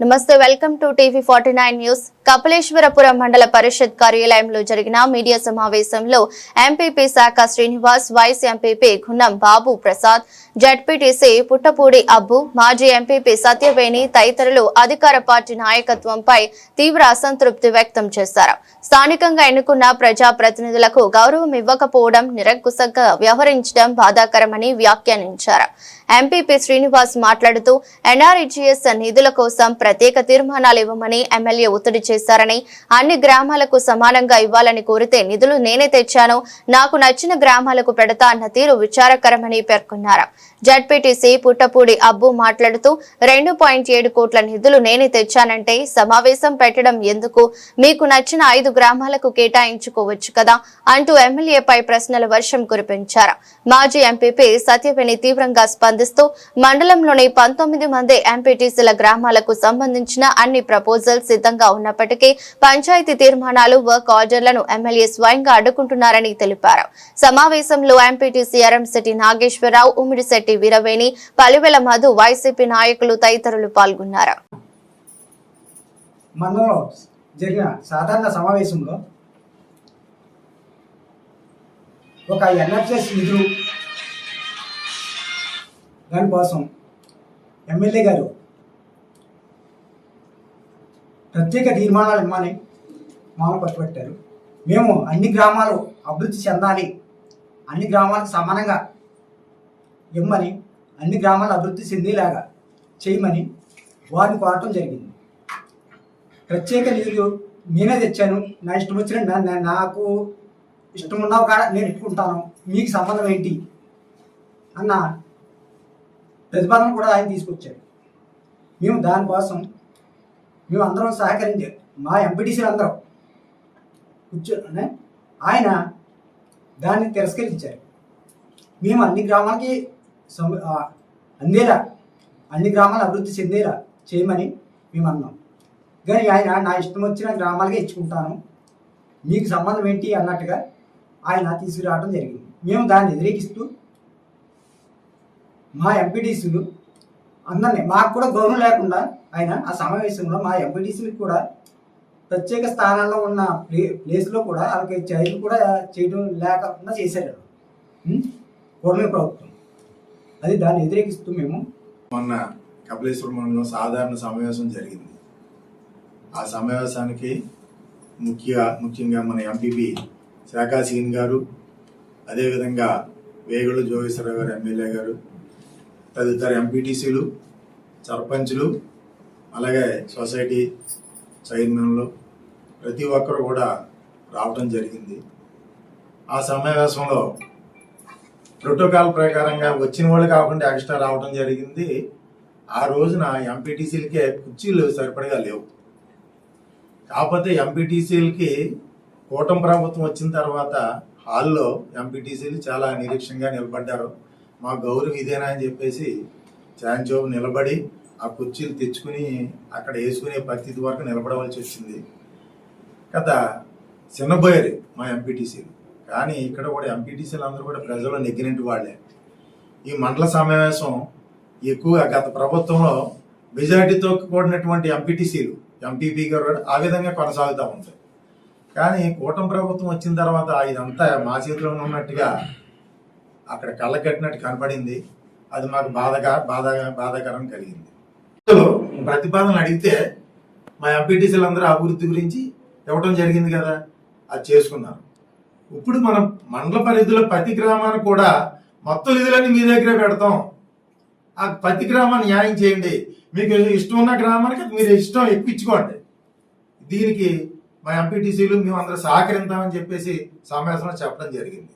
నమస్తే welcome to TV forty nine news. Kapileswarapuram మండల పరిషత్ కార్యాలయంలో జరిగిన మీడియా సమావేశంలో MPP Saka Srinivas vice MPP Gunnam Babu Prasad ZPTC Puttapudi Abbu మాజీ ఎంపీపీ సత్యవేణి తదితరులు అధికార పార్టీ నాయకత్వంపై తీవ్ర అసంతృప్తి వ్యక్తం చేశారు. స్థానికంగా ఎన్నుకున్న ప్రజాప్రతినిధులకు గౌరవం ఇవ్వకపోవడం నిరంకుశంగా వ్యవహరించడం బాధాకరమని వ్యాఖ్యానించారు. ఎంపీపీ శ్రీనివాస్ మాట్లాడుతూ ఎన్ఆర్ఈజీఎస్ నిధుల కోసం ప్రత్యేక తీర్మానాలు ఇవ్వమని ఎమ్మెల్యే ఒత్తిడి చేశారని అన్ని గ్రామాలకు సమానంగా ఇవ్వాలని కోరితే నిధులు నేనే తెచ్చాను నాకు నచ్చిన గ్రామాలకు పెడతా అన్న తీరు విచారకరమని పేర్కొన్నారు. జడ్పీటీసీ పుట్టపూడి అబ్బు మాట్లాడుతూ రెండు పాయింట్ ఏడు కోట్ల నిధులు నేనే తెచ్చానంటే సమావేశం పెట్టడం ఎందుకు? మీకు నచ్చిన ఐదు గ్రామాలకు కేటాయించుకోవచ్చు కదా అంటూ ఎమ్మెల్యేపై ప్రశ్నల వర్షం కురిపించారు. మాజీ ఎంపీపీ సత్యవేణి తీవ్రంగా స్పందిస్తూ మండలంలోని పంతొమ్మిది మంది ఎంపీటీసీల గ్రామాలకు సంబంధించిన అన్ని ప్రపోజల్ సిద్ధంగా ఉన్నప్పటికీ పంచాయతీ తీర్మానాలు వర్క్ ఆర్డర్లను ఎమ్మెల్యే స్వయంగా అడ్డుకుంటున్నారని తెలిపారు. సమావేశంలో ఎంపీటీసీ ఎరంశెట్టి నాగేశ్వరరావు ఉమ్మిడిశెట్టి వీరవేణి పలివెల మధు వైసీపీ నాయకులు తదితరులు పాల్గొన్నారు. మండలంలో జరిగిన సాధారణ సమావేశంలో ఒక ఎన్ఎఫ్ఎస్ నిధులు దానికోసం ఎమ్మెల్యే గారు ప్రత్యేక తీర్మానాలు ఇమ్మని మామూలు పట్టుబట్టారు మేము అన్ని గ్రామాలు అభివృద్ధి చెందాలి అన్ని గ్రామాలకు సమానంగా ఇమ్మని అన్ని గ్రామాలు అభివృద్ధి చెందేలాగా చేయమని వారిని కోరటం జరిగింది. ప్రత్యేక నిధులు నేనే తెచ్చాను. నా ఇష్టం వచ్చిన నాకు ఇష్టం ఉన్నావు కాడ నేను ఇట్టుకుంటాను మీకు సంబంధం ఏంటి? అన్న ప్రతిపాదన కూడా ఆయన తీసుకొచ్చాడు మేము దానికోసం మేము అందరం సహకరించాం మా ఎంపీటీసీలు అందరం కూర్చొని ఆయన దాన్ని తిరస్కరించారు. మేము అన్ని గ్రామాలకి అందేలా అన్ని గ్రామాలు అభివృద్ధి చెందేలా చేయమని మేము అన్నాం కానీ ఆయన నా ఇష్టం వచ్చిన గ్రామాలకే ఇచ్చుకుంటాను మీకు సంబంధం ఏంటి అన్నట్టుగా ఆయన తీసుకురావడం జరిగింది. మేము దాన్ని వ్యతిరేకిస్తూ మా ఎంపీటీసీలు అందరినీ మాకు కూడా గౌరవం లేకుండా ఆయన ఆ సమావేశంలో మా ఎంపీటీసీలకు కూడా ప్రత్యేక స్థానాల్లో ఉన్న ప్లే ప్లేస్లో కూడా వాళ్ళకి చైర్లు కూడా చేయడం లేకుండా చేశారు. ఉం? ప్రభుత్వం. అది దాన్ని వ్యతిరేకిస్తూ మేము మొన్న కపిలేశ్వరంలో సాధారణ సమావేశం జరిగింది. ఆ సమావేశానికి ముఖ్య ముఖ్యంగా మన ఎంపీపీ శాఖా సీన్ గారు అదేవిధంగా వేగుడు జోగేశ్వరరావు గారు ఎమ్మెల్యే గారు తదితర ఎంపీటీసీలు సర్పంచులు అలాగే సొసైటీ చైర్మన్లు ప్రతి ఒక్కరు కూడా రావడం జరిగింది. ఆ సమావేశంలో ప్రోటోకాల్ ప్రకారంగా వచ్చిన వాళ్ళు కాకుండా ఎక్స్ట్రా రావడం జరిగింది. ఆ రోజున ఎంపీటీసీలకే కుర్చీలు సరిపడగా లేవు. కాకపోతే ఎంపీటీసీలకి కూటమి ప్రభుత్వం వచ్చిన తర్వాత హాల్లో ఎంపీటీసీలు చాలా నిరీక్షంగా నిలబడ్డారు. మా గౌరవం ఇదేనా అని చెప్పేసి చాంచోబు నిలబడి ఆ కుర్చీలు తెచ్చుకుని అక్కడ వేసుకునే పరిస్థితి వరకు నిలబడవలసి వచ్చింది. కదా చిన్నబోయారు మా ఎంపీటీసీలు. కానీ ఇక్కడ కూడా ఎంపీటీసీలు అందరూ కూడా ప్రజలు నెగ్గినట్టు వాళ్ళే. ఈ మండల సమావేశం ఎక్కువగా గత ప్రభుత్వంలో మెజారిటీతో కూడినటువంటి ఎంపీటీసీలు ఎంపీపీ గారు ఆ విధంగా కొనసాగుతూ ఉంటాయి. కానీ కూటమి ప్రభుత్వం వచ్చిన తర్వాత ఇదంతా మా చేతిలో ఉన్నట్టుగా అక్కడ కళ్ళ కట్టినట్టు కనపడింది. అది మాకు బాధగా బాధ బాధాకరం కలిగింది. ప్రతిపాదనలు అడిగితే మా ఎంపీటీసీలు అందరూ అభివృద్ధి గురించి ఇవ్వటం జరిగింది కదా అది చేసుకున్నారు. ఇప్పుడు మనం మండల పరిధిలో ప్రతి గ్రామానికి కూడా మొత్తం నిధులన్నీ మీ దగ్గరే పెడతాం. ఆ ప్రతి గ్రామాన్ని న్యాయం చేయండి. మీకు ఇష్టం ఉన్న గ్రామానికి మీరు ఇష్టం ఎక్కించుకోండి దీనికి మా ఎంపీటీసీలు మేము అందరూ సహకరిద్దామని చెప్పేసి సమావేశంలో చెప్పడం జరిగింది.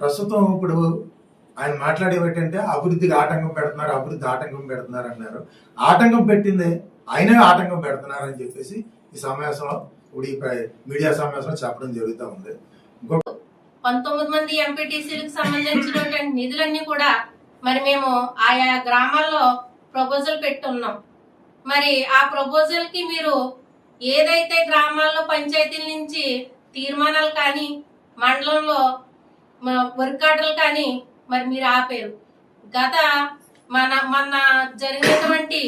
ప్రస్తుతం ఇప్పుడు ఆయన మాట్లాడేవిటంటే అభివృద్ధికి ఆటంకం పెడుతున్నారు అభివృద్ధి ఆటంకం పెడుతున్నారు అన్నారు. ఆటంకం పెట్టిందే ఆయనే ఆటంకం పెడుతున్నారని చెప్పేసి ఈ సమావేశంలో ఇప్పుడు ఈ ప్ర- మీడియా సమావేశంలో చెప్పడం జరుగుతూ ఉంది. పంతొమ్మిది మంది ఎంపీటీసీలకు సంబంధించినటువంటి నిధులన్నీ కూడా మరి మేము ఆయా గ్రామాల్లో ప్రపోజల్ పెట్టున్నాం. మరి ఆ ప్రపోజల్కి మీరు ఏదైతే గ్రామాల్లో పంచాయతీల నుంచి తీర్మానాలు కానీ మండలంలో వర్కాటలు కానీ మరి మీరు ఆపారు. గత మన మొన్న జరిగినటువంటి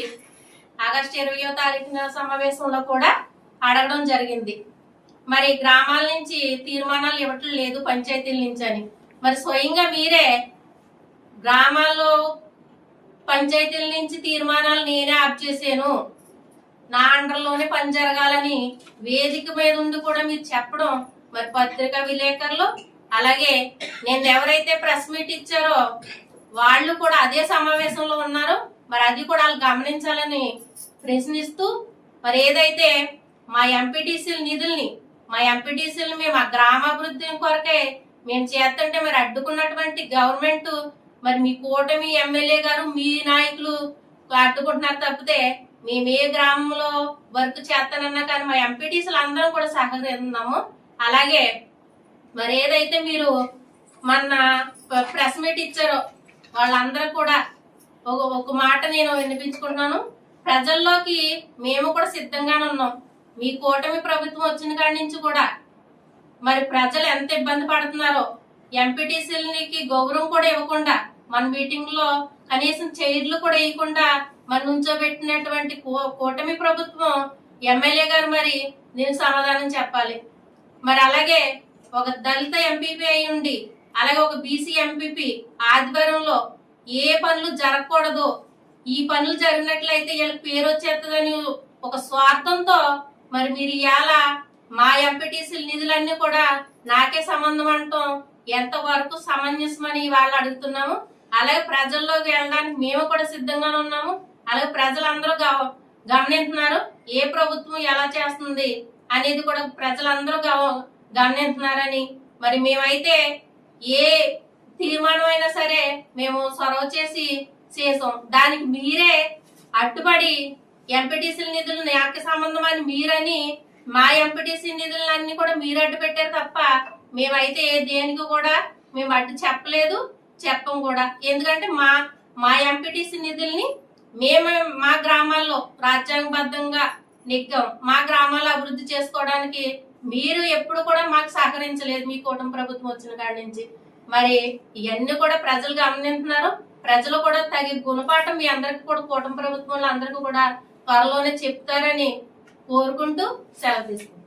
ఆగస్టు ఇరవయో తారీఖున సమావేశంలో కూడా అడగడం జరిగింది. మరి గ్రామాల నుంచి తీర్మానాలు ఇవ్వటం లేదు పంచాయతీల నుంచి అని. మరి స్వయంగా మీరే గ్రామాల్లో పంచాయతీల నుంచి తీర్మానాలు నేనే ఆప్ చేశాను. నా అండర్లోనే పని జరగాలని వేదిక మీద ఉండి కూడా మీరు చెప్పడం మరి పత్రికా విలేకరులు అలాగే నేను ఎవరైతే ప్రెస్ మీట్ ఇచ్చారో వాళ్ళు కూడా అదే సమావేశంలో ఉన్నారు. మరి అది కూడా వాళ్ళు గమనించాలని ప్రశ్నిస్తూ మరి ఏదైతే మా ఎంపీటీసీల నిధుల్ని మా ఎంపీటీసీలు మేము ఆ గ్రామాభివృద్ధి కొరకే మేము చేస్తుంటే మరి అడ్డుకున్నటువంటి గవర్నమెంట్ మరి మీ కూటమి ఎమ్మెల్యే గారు మీ నాయకులు అడ్డుకుంటున్నారు తప్పితే మేము ఏ గ్రామంలో వర్క్ చేస్తానన్నా కానీ మా ఎంపీటీసీలు అందరం కూడా సహకరిస్తున్నాము. అలాగే మరి ఏదైతే మీరు మొన్న ప్రెస్ మీట్ ఇచ్చారో వాళ్ళందరూ కూడా ఒక ఒక మాట నేను వినిపించుకుంటున్నాను. ప్రజల్లోకి మేము కూడా సిద్ధంగానే ఉన్నాం. మీ కూటమి ప్రభుత్వం వచ్చిన కాడి నుంచి కూడా మరి ప్రజలు ఎంత ఇబ్బంది పడుతున్నారో ఎంపీటీసీలకి గౌరవం కూడా ఇవ్వకుండా మన మీటింగ్లో కనీసం చైర్లు కూడా వేయకుండా మరి నుంచోబెట్టినటువంటి కూ- కూటమి ప్రభుత్వం ఎమ్మెల్యే గారు మరి నేను సమాధానం చెప్పాలి. మరి అలాగే ఒక దళిత ఎంపీపీ అయి ఉండి అలాగే ఒక బీసీ ఎంపీపీ ఆధ్వర్యంలో ఏ పనులు జరగకూడదు ఈ పనులు జరిగినట్లయితే వీళ్ళకి పేరు వచ్చేస్తుందని ఒక స్వార్థంతో మరి మీరు ఇవాళ మా ఎంపీటీసీ నిధులన్నీ కూడా నాకే సంబంధం అంటాం ఎంత వరకు సమంజసమని వాళ్ళు అడుగుతున్నాము. అలాగే ప్రజల్లోకి వెళ్ళడానికి మేము కూడా సిద్ధంగానే ఉన్నాము. అలాగే ప్రజలందరూ గమనిస్తున్నారు ఏ ప్రభుత్వం ఎలా చేస్తుంది అనేది కూడా ప్రజలందరూ గమనిస్తున్నారని మరి మేమైతే ఏ తీర్మానం అయినా సరే మేము సొరవ చేసి చేసాం. దానికి మీరే అట్టుబడి ఎంపీటీసీ నిధులు నాకు సంబంధం అని మీరని మా ఎంపీటీసీ నిధులన్నీ కూడా మీరు అడ్డు పెట్టారు తప్ప మేమైతే ఏ దేనికి కూడా మేము అడ్డు చెప్పలేదు చెప్పం కూడా. ఎందుకంటే మా మా ఎంపీటీసీ నిధుల్ని మేము మా గ్రామాల్లో రాజ్యాంగబద్ధంగా నెగ్గాం. మా గ్రామాల్లో అభివృద్ధి చేసుకోవడానికి మీరు ఎప్పుడు కూడా మాకు సహకరించలేదు మీ కూటమి ప్రభుత్వం వచ్చిన కాడి నుంచి. మరి ఇవన్నీ కూడా ప్రజలు గమనిస్తున్నారు ప్రజలు కూడా తగి గుణపాఠం మీ అందరికి కూడా కూటమి ప్రభుత్వంలో అందరికీ కూడా త్వరలోనే చెప్తారని కోరుకుంటూ సెలవు తీసుకుంటాను